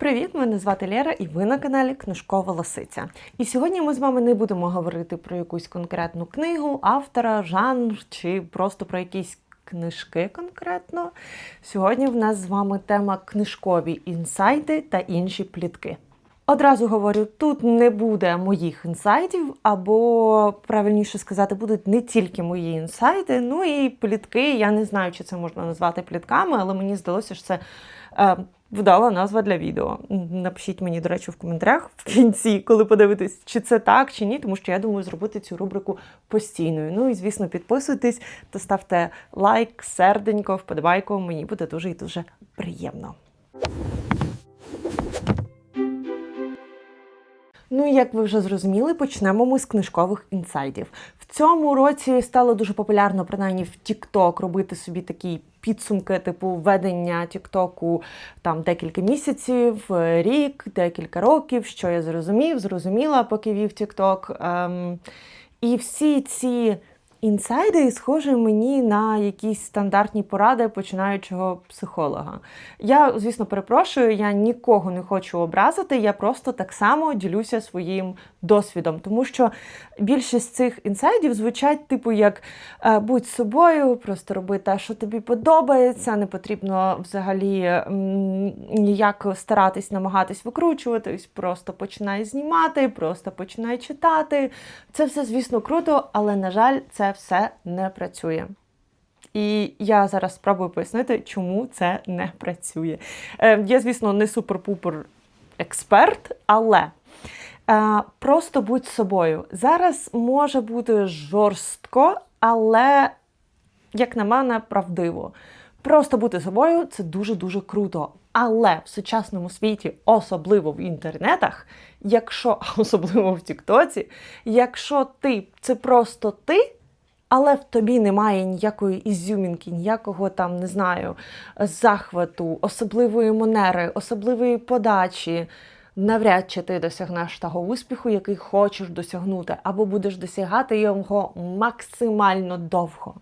Привіт, мене звати Лера, і ви на каналі Книжкова Лисиця. І сьогодні ми з вами не будемо говорити про якусь конкретну книгу, автора, жанр чи просто про якісь книжки конкретно. Сьогодні в нас з вами тема книжкові інсайти та інші плітки. Одразу говорю, тут не буде моїх інсайтів, або правильніше сказати, будуть не тільки мої інсайти, ну і плітки. Я не знаю, чи це можна назвати плітками, але мені здалося, що це е, вдала назва для відео. Напишіть мені, до речі, в коментарях в кінці, коли подивитесь, чи це так, чи ні, тому що я думаю зробити цю рубрику постійною. Ну і звісно, підписуйтесь та ставте лайк, серденько, вподобайку. Мені буде дуже і дуже приємно. Ну, і як ви вже зрозуміли, почнемо ми з книжкових інсайдів. В цьому році стало дуже популярно, принаймні в TikTok, робити собі такі підсумки, типу ведення Тіктоку там декілька місяців, рік, декілька років, що я зрозумів, зрозуміла, поки вів TikTok. Ем, і всі ці Інсайди схожі мені на якісь стандартні поради починаючого психолога. Я, звісно, перепрошую, я нікого не хочу образити, я просто так само ділюся своїм досвідом, тому що більшість цих інсайдів звучать, типу, як е, будь собою, просто роби те, що тобі подобається, не потрібно взагалі ніяк старатись, намагатись викручуватись, просто починай знімати, просто починай читати. Це все, звісно, круто, але, на жаль, це все не працює. І я зараз спробую пояснити, чому це не працює. Е, Я, звісно, не супер-пупер експерт, але е, просто будь собою. Зараз може бути жорстко, але, як на мене, правдиво. Просто бути собою це дуже-дуже круто. Але в сучасному світі, особливо в інтернетах, якщо особливо в Тіктоці, якщо ти це просто ти але в тобі немає ніякої ізюмінки, ніякого там, не знаю, захвату, особливої манери, особливої подачі. Навряд чи ти досягнеш того успіху, який хочеш досягнути, або будеш досягати його максимально довго.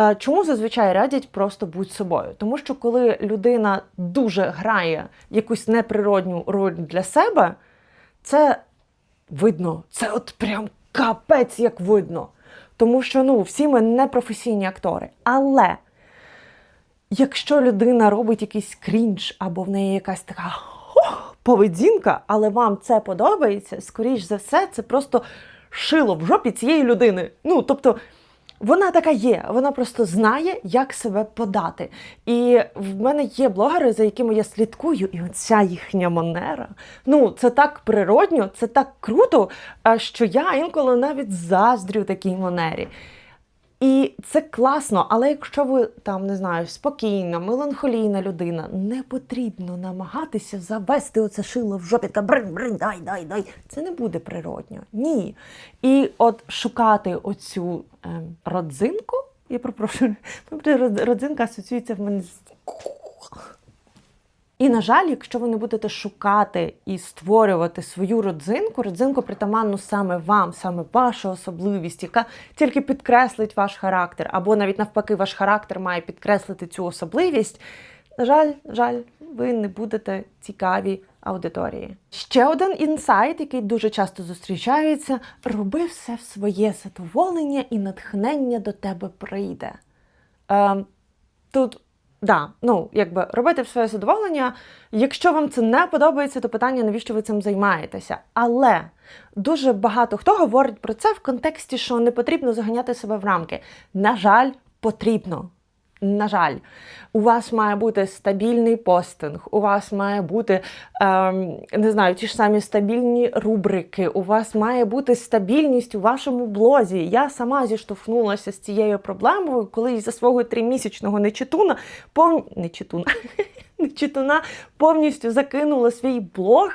Е, чому зазвичай радять просто будь собою? Тому що коли людина дуже грає якусь неприродню роль для себе, це видно, це от прям капець як видно. Тому що ну, всі ми не професійні актори. Але якщо людина робить якийсь крінж, або в неї якась така поведінка, але вам це подобається, скоріш за все, це просто шило в жопі цієї людини. Ну, тобто. Вона така є, вона просто знає, як себе подати. І в мене є блогери, за якими я слідкую, і оця їхня манера. Ну, це так природньо, це так круто, що я інколи навіть заздрю такій манері. І це класно, але якщо ви там не знаю, спокійна, меланхолійна людина, не потрібно намагатися завести оце шило в жопі, така брин, брин, дай, дай, дай. Це не буде природньо. Ні. І от шукати оцю е, родзинку, я пропрошую, родзинка асоціюється в мене з. І, на жаль, якщо ви не будете шукати і створювати свою родзинку, родзинку притаманну саме вам, саме ваша особливість, яка тільки підкреслить ваш характер, або навіть навпаки, ваш характер має підкреслити цю особливість. На жаль, жаль, ви не будете цікаві аудиторії. Ще один інсайт, який дуже часто зустрічається: роби все в своє задоволення і натхнення до тебе прийде. Е, тут Да, ну якби робити в своє задоволення. Якщо вам це не подобається, то питання, навіщо ви цим займаєтеся? Але дуже багато хто говорить про це в контексті, що не потрібно заганяти себе в рамки. На жаль, потрібно. На жаль, у вас має бути стабільний постинг, у вас має бути, ем, не знаю, ті ж самі стабільні рубрики, у вас має бути стабільність у вашому блозі. Я сама зіштовхнулася з цією проблемою, коли за свого тримісячного нечитуна, пов... нечитуна, нечитуна повністю закинула свій блог.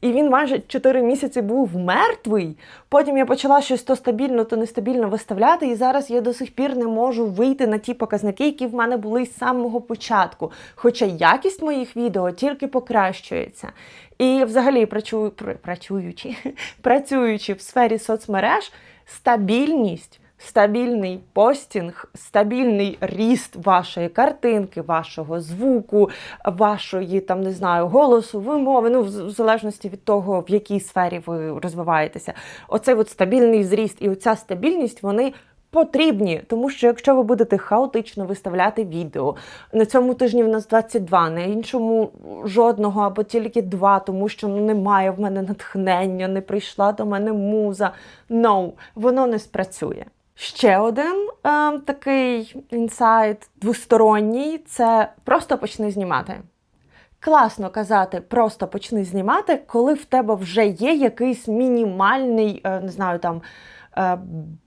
І він майже 4 місяці був мертвий. Потім я почала щось то стабільно, то нестабільно виставляти, і зараз я до сих пір не можу вийти на ті показники, які в мене були з самого початку. Хоча якість моїх відео тільки покращується. І взагалі працюю, працюючи, працюючи в сфері соцмереж, стабільність стабільний постінг, стабільний ріст вашої картинки, вашого звуку, вашої там не знаю голосу, вимови, ну в залежності від того, в якій сфері ви розвиваєтеся. Оцей от стабільний зріст і оця стабільність вони. Потрібні, тому що якщо ви будете хаотично виставляти відео, на цьому тижні в нас 22, на іншому жодного або тільки два, тому що ну, немає в мене натхнення, не прийшла до мене муза. No, воно не спрацює. Ще один е, такий інсайт двосторонній це просто почни знімати. Класно казати, просто почни знімати, коли в тебе вже є якийсь мінімальний, е, не знаю, там е,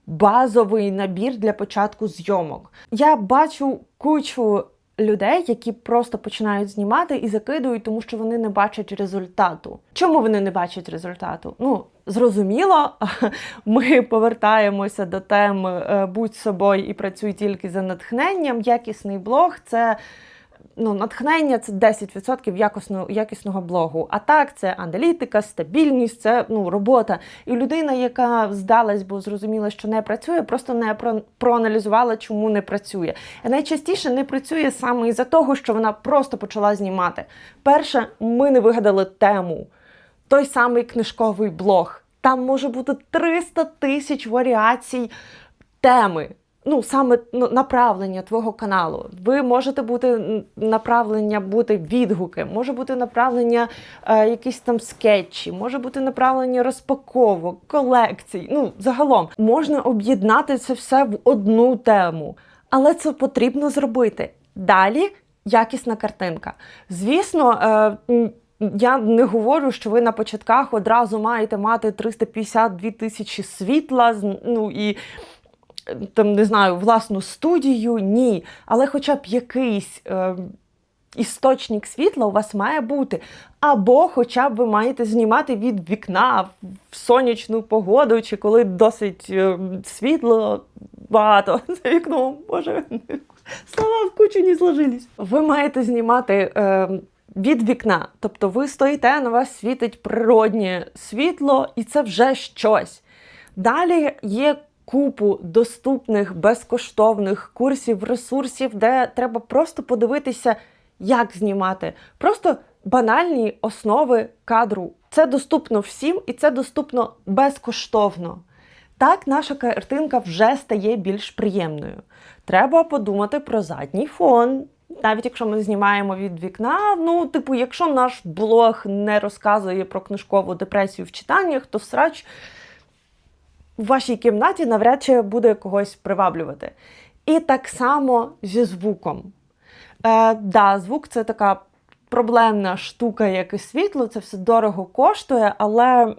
базовий набір для початку зйомок. Я бачу кучу людей, які просто починають знімати і закидують, тому що вони не бачать результату. Чому вони не бачать результату? Ну, зрозуміло, ми повертаємося до теми е, будь собою і працюй тільки за натхненням. Якісний блог це ну, натхнення це 10% якісного, якісного блогу. А так, це аналітика, стабільність, це ну, робота. І людина, яка здалась, бо зрозуміла, що не працює, просто не про, проаналізувала, чому не працює. І найчастіше не працює саме із-за того, що вона просто почала знімати. Перше, ми не вигадали тему. Той самий книжковий блог. Там може бути 300 тисяч варіацій теми ну, саме ну, направлення твого каналу. Ви можете бути направлення, бути відгуки, може бути направлення е, якісь там скетчі, може бути направлення розпаковок, колекцій. Ну, загалом можна об'єднати це все в одну тему, але це потрібно зробити. Далі якісна картинка. Звісно, е, я не говорю, що ви на початках одразу маєте мати 352 тисячі світла, ну і там не знаю, власну студію, ні. Але хоча б якийсь е, істочник світла у вас має бути. Або хоча б ви маєте знімати від вікна в сонячну погоду, чи коли досить е, світло багато за вікном. Боже, слова в кучу не зложились. Ви маєте знімати. Е, від вікна, тобто ви стоїте, на вас світить природнє світло, і це вже щось. Далі є купу доступних безкоштовних курсів, ресурсів, де треба просто подивитися, як знімати. Просто банальні основи кадру. Це доступно всім і це доступно безкоштовно. Так, наша картинка вже стає більш приємною. Треба подумати про задній фон. Навіть якщо ми знімаємо від вікна, ну, типу, якщо наш блог не розказує про книжкову депресію в читаннях, то срач в вашій кімнаті навряд чи буде когось приваблювати. І так само зі звуком. Е, да, звук це така проблемна штука, як і світло, це все дорого коштує, але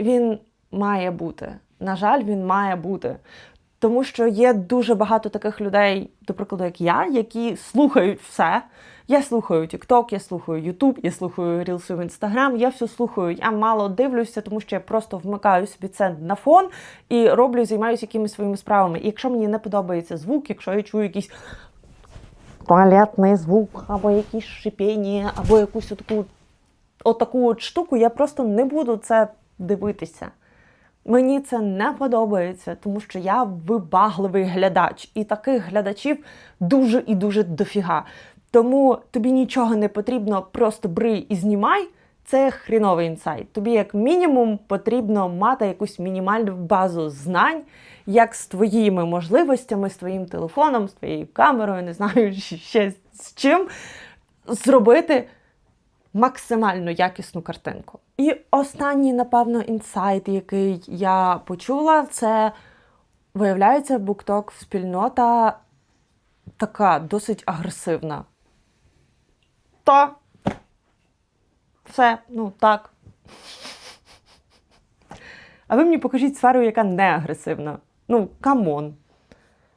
він має бути. На жаль, він має бути. Тому що є дуже багато таких людей, до прикладу, як я, які слухають все. Я слухаю TikTok, я слухаю YouTube, я слухаю Reels в Instagram, я все слухаю. Я мало дивлюся, тому що я просто вмикаю собі це на фон і роблю, займаюся якимись своїми справами. І якщо мені не подобається звук, якщо я чую якийсь туалетний звук, або якісь шипіння, або якусь таку, отаку от штуку, я просто не буду це дивитися. Мені це не подобається, тому що я вибагливий глядач, і таких глядачів дуже і дуже дофіга. Тому тобі нічого не потрібно, просто бри і знімай. Це хріновий інсайт. Тобі, як мінімум, потрібно мати якусь мінімальну базу знань, як з твоїми можливостями, з твоїм телефоном, з твоєю камерою, не знаю, ще з чим зробити максимально якісну картинку. І останній, напевно, інсайт, який я почула, це виявляється, букток спільнота така досить агресивна. Та все, ну так. А ви мені покажіть сферу, яка не агресивна. Ну, камон.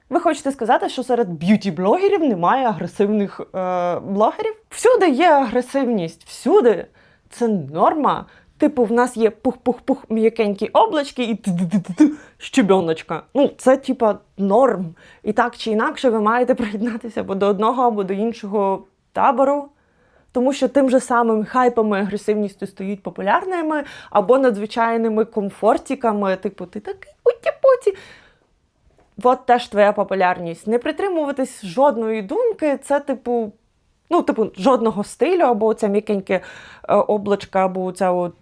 Ви хочете сказати, що серед б'юті-блогерів немає агресивних е, блогерів? Всюди є агресивність, всюди. Це норма. Типу, в нас є пух-пух-пух м'якенькі облачки і щебіночка. Ну, це типа норм. І так чи інакше ви маєте приєднатися або до одного, або до іншого табору. Тому що тим же самим хайпами, агресивністю стають популярними, або надзвичайними комфортиками, типу, ти такий уті-путі. от теж твоя популярність. Не притримуватись жодної думки, це типу, ну, типу, жодного стилю, або це м'якеньке е, облачко, або ця от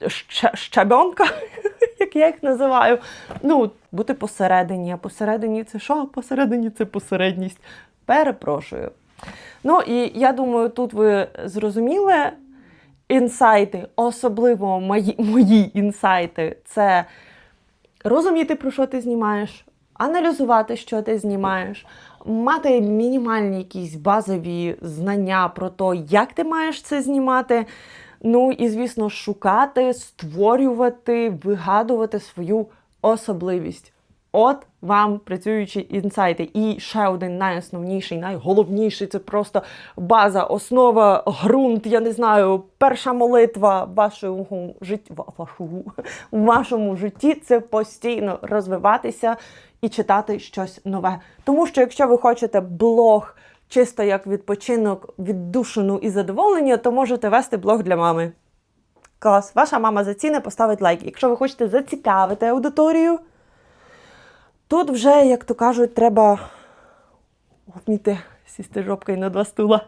ща- щабенка, як я їх називаю. Ну, бути посередині. А посередині це що? Посередині це посередність. Перепрошую. Ну і я думаю, тут ви зрозуміли інсайти, особливо мої, мої інсайти, це розуміти, про що ти знімаєш, аналізувати, що ти знімаєш, мати мінімальні якісь базові знання про те, як ти маєш це знімати. Ну і, звісно, шукати, створювати, вигадувати свою особливість. От вам працюючі інсайти. І ще один найосновніший, найголовніший це просто база, основа, ґрунт, я не знаю, перша молитва в вашому житті, в вашому житті це постійно розвиватися і читати щось нове. Тому що якщо ви хочете блог чисто як відпочинок, віддушину і задоволення, то можете вести блог для мами. Клас, ваша мама заціни, поставить лайк. Якщо ви хочете зацікавити аудиторію, тут вже, як то кажуть, треба вміти сісти жопкою на два стула.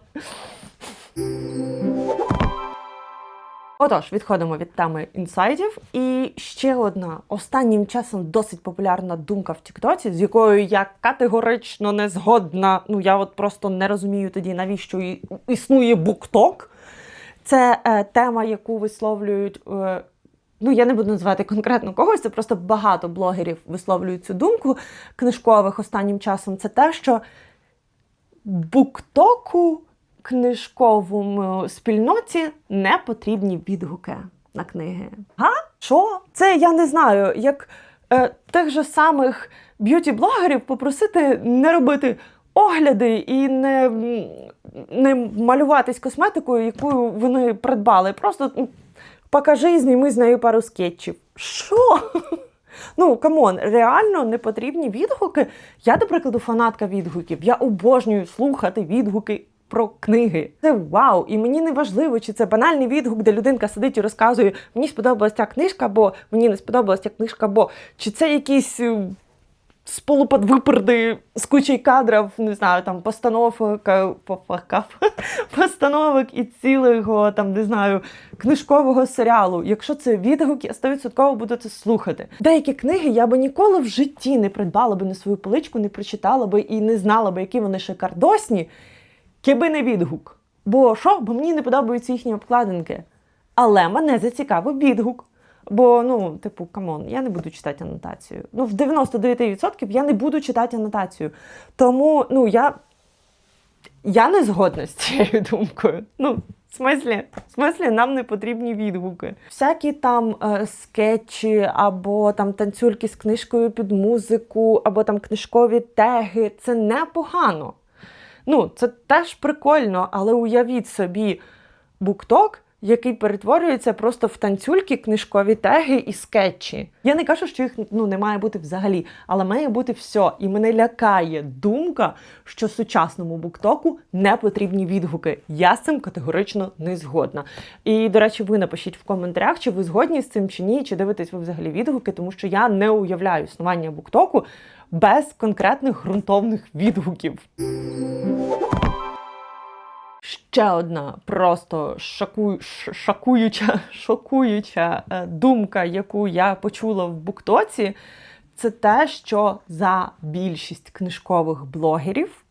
Отож, відходимо від теми інсайдів. І ще одна останнім часом досить популярна думка в Тіктоці, з якою я категорично не згодна. Ну я от просто не розумію тоді, навіщо існує букток. Це е, тема, яку висловлюють. Е, Ну, я не буду називати конкретно когось, це просто багато блогерів висловлюють цю думку книжкових останнім часом. Це те, що буктоку книжковому спільноті не потрібні відгуки на книги. Га? Що? Це я не знаю, як е, тих же самих б'юті-блогерів попросити не робити огляди і не, не малюватись косметикою, яку вони придбали. Просто покажи і зніми з нею пару скетчів. Що? Ну, камон, реально не потрібні відгуки. Я, до прикладу, фанатка відгуків. Я обожнюю слухати відгуки про книги. Це вау! І мені не важливо, чи це банальний відгук, де людинка сидить і розказує, мені сподобалася ця книжка, бо мені не сподобалася ця книжка, бо чи це якісь. е, Сполупад виперди з кучей кадрів, не знаю, там постановок, е, постановок і цілого там, не знаю, книжкового серіалу. Якщо це відгук, я 100% буду це слухати. Деякі книги я би ніколи в житті не придбала би на свою поличку, не прочитала би і не знала би, які вони шикардосні, киби не відгук. Бо що? Бо мені не подобаються їхні обкладинки. Але мене зацікавив відгук. Бо, ну, типу, камон, я не буду читати анотацію. Ну, в 99% я не буду читати анотацію. Тому, ну, я, я не згодна з цією думкою. Ну, в смислі, в смислі, нам не потрібні відгуки. Всякі там е, скетчі, або там танцюльки з книжкою під музику, або там книжкові теги це непогано. Ну, це теж прикольно, але уявіть собі букток, який перетворюється просто в танцюльки, книжкові теги і скетчі. Я не кажу, що їх ну, не має бути взагалі, але має бути все. І мене лякає думка, що сучасному буктоку не потрібні відгуки. Я з цим категорично не згодна. І, до речі, ви напишіть в коментарях, чи ви згодні з цим чи ні, чи дивитесь ви взагалі відгуки, тому що я не уявляю існування буктоку без конкретних ґрунтовних відгуків. Ще одна просто шоку... шокуюча, шокуюча е, думка, яку я почула в Буктоці, це те, що за більшість книжкових блогерів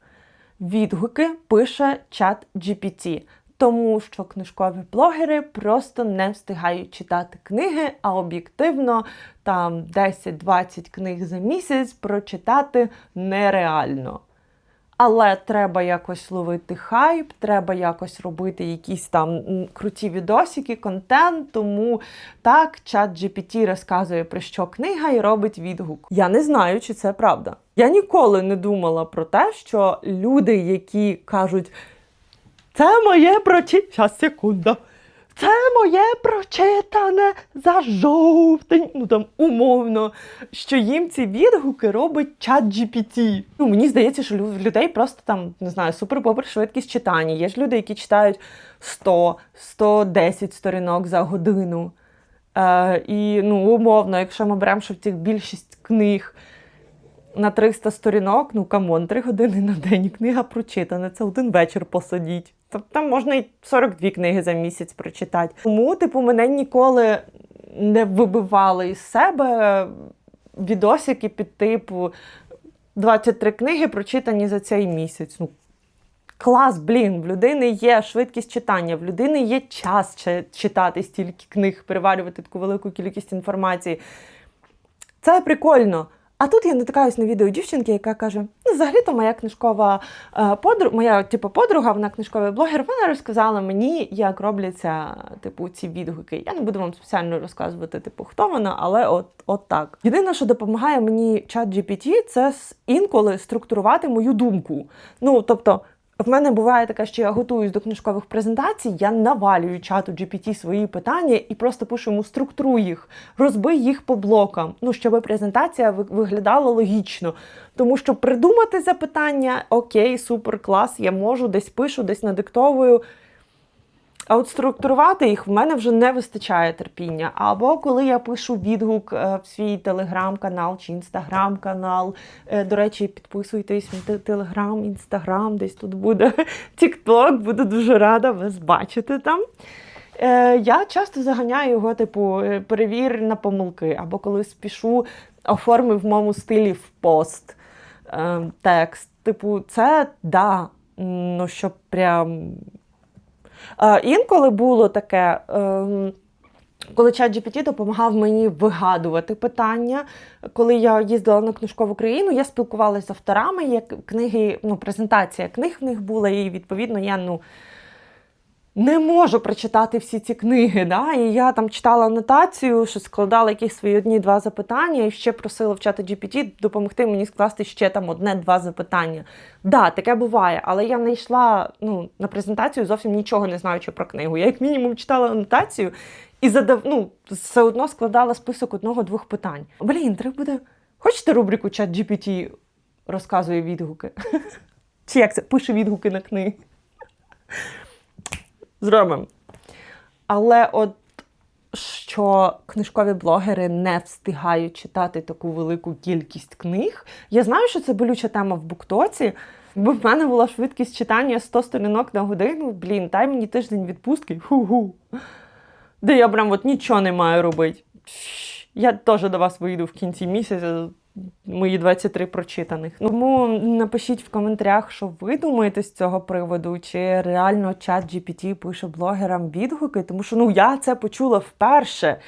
відгуки пише чат GPT. Тому що книжкові блогери просто не встигають читати книги, а об'єктивно там 10-20 книг за місяць прочитати нереально. Але треба якось ловити хайп, треба якось робити якісь там круті відосики, контент. Тому так, чат GPT розказує про що книга і робить відгук. Я не знаю, чи це правда. Я ніколи не думала про те, що люди, які кажуть, це моє прочитане. Щас, секунда. Це моє прочитане за жовтень, ну там умовно, що їм ці відгуки робить чат GPT. Ну, мені здається, що людей просто там, не знаю, супер-попер швидкість читання. Є ж люди, які читають 100, 110 сторінок за годину. Е, і ну, умовно, якщо ми беремо, що в цих більшість книг на 300 сторінок, ну камон, 3 години на день книга прочитана. Це один вечір посадіть. Тобто там можна і 42 книги за місяць прочитати. Тому, типу, мене ніколи не вибивали із себе відосики під типу 23 книги прочитані за цей місяць. Ну, клас, блін, в людини є швидкість читання, в людини є час читати стільки книг, переварювати таку велику кількість інформації. Це прикольно. А тут я натикаюсь на відео дівчинки, яка каже: ну, взагалі-то моя книжкова е, подруга, моя типу, подруга, вона книжковий блогер, вона розказала мені, як робляться типу, ці відгуки. Я не буду вам спеціально розказувати, типу, хто вона, але от, от так. Єдине, що допомагає мені чат GPT, це інколи структурувати мою думку. Ну, тобто, в мене буває таке, що я готуюсь до книжкових презентацій, я навалюю чату GPT свої питання і просто пишу йому структуруй їх, розбий їх по блокам, ну щоб презентація ви- виглядала логічно. Тому що придумати запитання, окей, супер, клас, я можу, десь пишу, десь надиктовую. А от структурувати їх в мене вже не вистачає терпіння. Або коли я пишу відгук е, в свій телеграм-канал чи інстаграм-канал. Е, До речі, підписуйтесь на телеграм, інстаграм, десь тут буде тікток, буду дуже рада вас бачити там. Е, Я часто заганяю його, типу, перевір на помилки, або коли спішу, оформи в моєму стилі в пост е, текст. Типу, це да. Ну, щоб прям Е, інколи було таке, Е, коли ChatGPT допомагав мені вигадувати питання. Коли я їздила на книжкову країну, я спілкувалася з авторами, як книги, ну, презентація книг в них була, і відповідно я ну. Не можу прочитати всі ці книги, да? і я там читала анотацію, що складала якісь свої одні-два запитання, і ще просила в чата GPT допомогти мені скласти ще там одне-два запитання. Да, таке буває, але я не йшла ну, на презентацію зовсім нічого не знаючи про книгу. Я як мінімум читала анотацію і задав, ну, все одно складала список одного-двох питань. Блін, треба буде. Хочете рубрику чат GPT розказує відгуки? Чи як це? Пише відгуки на книги. Зробимо. Але от що книжкові блогери не встигають читати таку велику кількість книг. Я знаю, що це болюча тема в Буктоці. Якби в мене була швидкість читання 100 сторінок на годину, блін, дай мені тиждень відпустки, ху-гу. Де я прям от нічого не маю робити. Я теж до вас вийду в кінці місяця. Мої 23 прочитаних. Тому напишіть в коментарях, що ви думаєте з цього приводу, чи реально чат GPT пише блогерам відгуки, тому що ну я це почула вперше.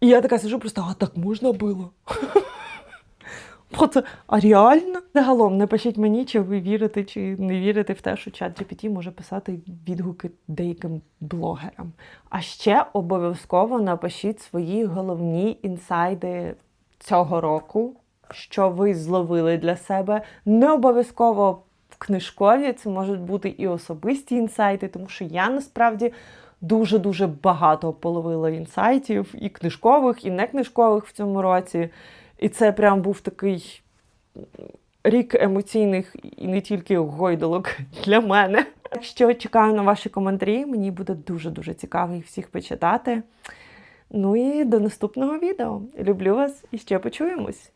І я така сижу просто, а так можна було? А реально? Загалом напишіть мені, чи ви вірите, чи не вірите в те, що чат GPT може писати відгуки деяким блогерам. А ще обов'язково напишіть свої головні інсайди цього року, що ви зловили для себе. Не обов'язково в книжкові, це можуть бути і особисті інсайти, тому що я насправді дуже-дуже багато половила інсайтів, і книжкових, і не книжкових в цьому році. І це прям був такий рік емоційних і не тільки гойдолок для мене. Так що чекаю на ваші коментарі. Мені буде дуже-дуже цікаво їх всіх почитати. Ну і до наступного відео. Люблю вас і ще почуємось.